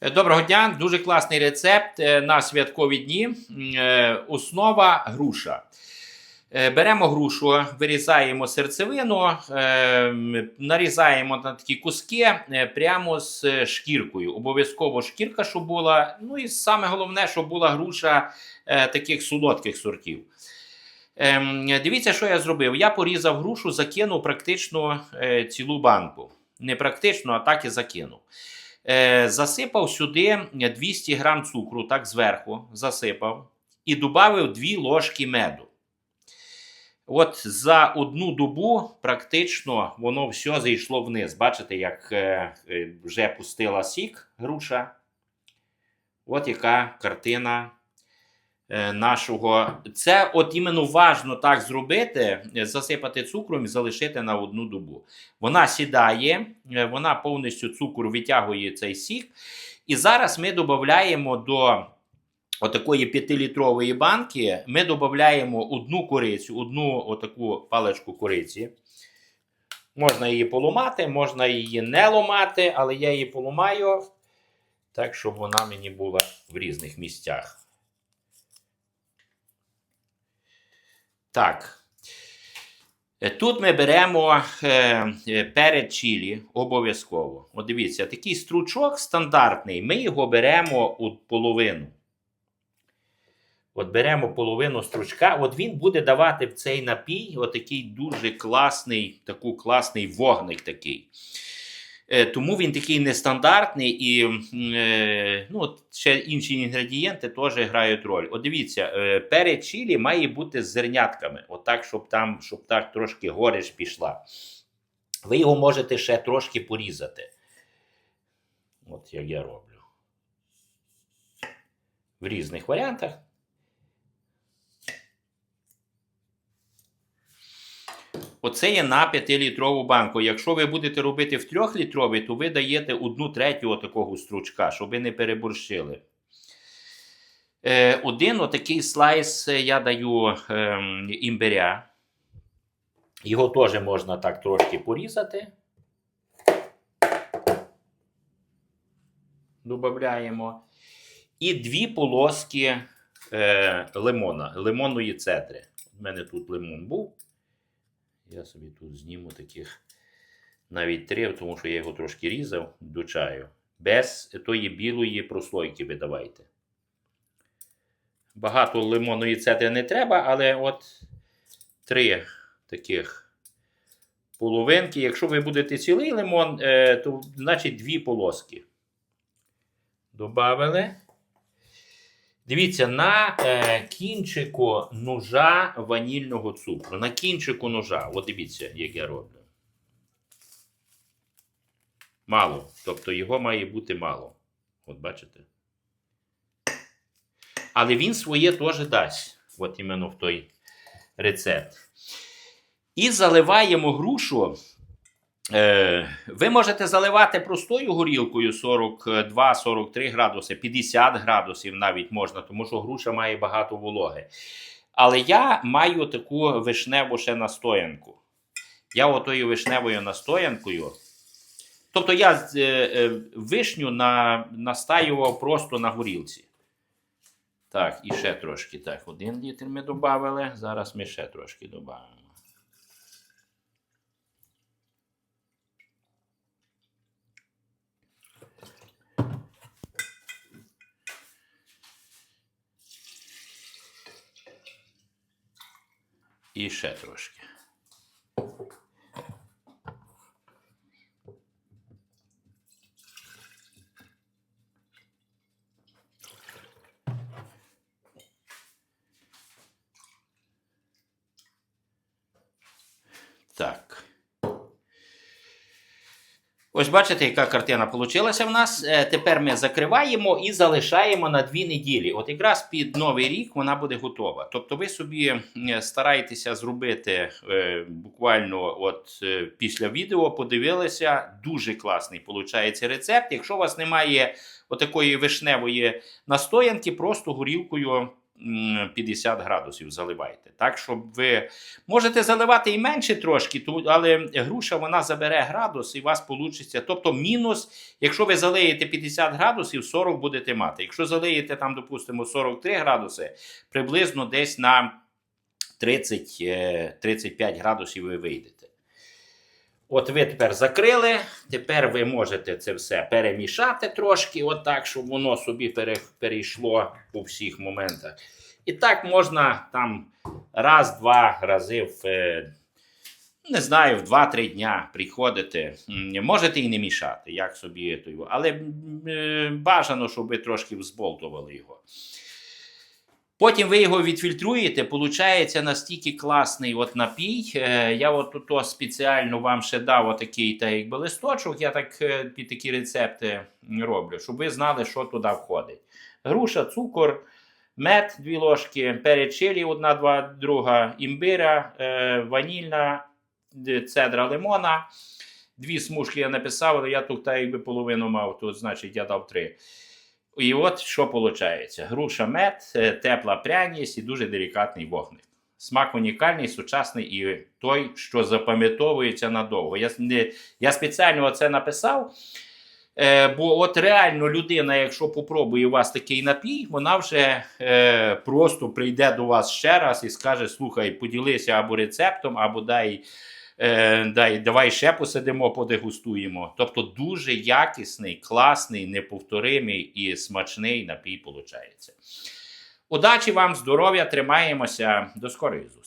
Е, Доброго дня, дуже класний рецепт е, на святкові дні. Е, Основа груша. Беремо грушу, вирізаємо серцевину, нарізаємо на такі куски прямо з шкіркою. Обов'язково шкірка, щоб була. Ну і саме головне, щоб була груша таких солодких сортів. Ем, Дивіться, що я зробив. Я порізав грушу, закинув практично цілу банку. Не практично, а так і закинув. Е, засипав сюди 200 грам цукру, так зверху засипав, і додав 2 ложки меду. От за одну добу практично воно все зайшло вниз. Бачите, як е, е, вже пустила сік груша. От яка картина е, нашого. Це от іменно важно так зробити, е, засипати цукром і залишити на одну добу. Вона сідає, е, вона повністю цукор витягує цей сік. І зараз ми додаємо до отакої 5-літрової банки, ми додаємо одну корицю, одну отаку паличку кориці. Можна її поламати, можна її не ломати, але я її поламаю так, щоб вона мені була в різних місцях. Так. Е, Тут ми беремо е, е, перед чилі обов'язково. От дивіться, такий стручок стандартний. Ми його беремо у половину. От беремо половину стручка, от він буде давати в цей напій отакий дуже класний, таку класний вогник такий. Е, Тому він такий нестандартний і е, ну, ще інші інгредієнти теж грають роль. От дивіться, е, перець чилі має бути з зернятками, отак, щоб там, щоб так трошки гориш пішла. Ви його можете ще трошки порізати. От як я роблю. В різних варіантах. Оце є на 5-літрову банку. Якщо ви будете робити в 3-літровій, то ви даєте одну третю такого стручка, щоб ви не переборщили. Е, один отакий слайс е, я даю е, імбиря. Його теж можна так трошки порізати. Добавляємо. І дві полоски е, лимона, лимонної цедри. У мене тут лимон був. Я собі тут зніму таких навіть три, тому що я його трошки різав до чаю. Без тої білої прослойки ви давайте. Багато лимонної цедри не треба, але от три таких половинки. Якщо ви будете цілий лимон, е, то значить дві полоски. Добавили. Дивіться, на е, кінчику ножа ванільного цукру. На кінчику ножа. От дивіться, як я роблю. Мало. Тобто його має бути мало. От бачите? Але він своє теж дасть. От іменно в той рецепт. І заливаємо грушу. Е, ви можете заливати простою горілкою 42-43 градуси, 50 градусів навіть можна, тому що груша має багато вологи. Але я маю таку вишневу ще настоянку. Я отою вишневою настоянкою. Тобто я е, е, вишню на, настаював просто на горілці. Так, і ще трошки. Так, один літр ми додали. Зараз ми ще трошки додамо. І ще трошки. Так. Ось бачите, яка картина вийшла в нас. Е, Тепер ми закриваємо і залишаємо на дві неділі. От якраз під новий рік вона буде готова. Тобто ви собі е, стараєтеся зробити е, буквально от після відео, подивилися. Дуже класний виходить рецепт. Якщо у вас немає отакої вишневої настоянки, просто горілкою 50 градусів заливайте. Так, щоб ви можете заливати і менше трошки, але груша вона забере градус і у вас вийде. Тобто мінус, якщо ви залиєте 50 градусів, 40 будете мати. Якщо залиєте там, допустимо, 43 градуси, приблизно десь на 30, е, 35 градусів ви вийдете. От ви тепер закрили, тепер ви можете це все перемішати трошки, отак, щоб воно собі пере- перейшло у всіх моментах. І так можна там раз-два рази в, е, не знаю, в 2-3 дня приходити. Можете і не мішати, як собі. Але е, бажано, щоб ви трошки взболтували його. Потім ви його відфільтруєте, получається настільки класний от напій. Е, Я от тут спеціально вам ще дав отакий та якби листочок. Я так е, під такі рецепти роблю, щоб ви знали, що туди входить. Груша, цукор, мед, дві ложки, перець одна, два, друга, імбиря, е, ванільна, цедра лимона. Дві смужки я написав, але я тут та якби половину мав, то значить я дав три. І от що виходить: груша мед, е, тепла пряність і дуже делікатний вогник. Смак унікальний, сучасний і той, що запам'ятовується надовго. Я, не, я спеціально це написав. Е, бо от реально людина, якщо попробує у вас такий напій, вона вже е, просто прийде до вас ще раз і скаже: слухай, поділися або рецептом, або дай, дай, давай ще посидимо, подегустуємо. Тобто дуже якісний, класний, неповторимий і смачний напій виходить. Удачі вам, здоров'я, тримаємося. До скорої зустрічі!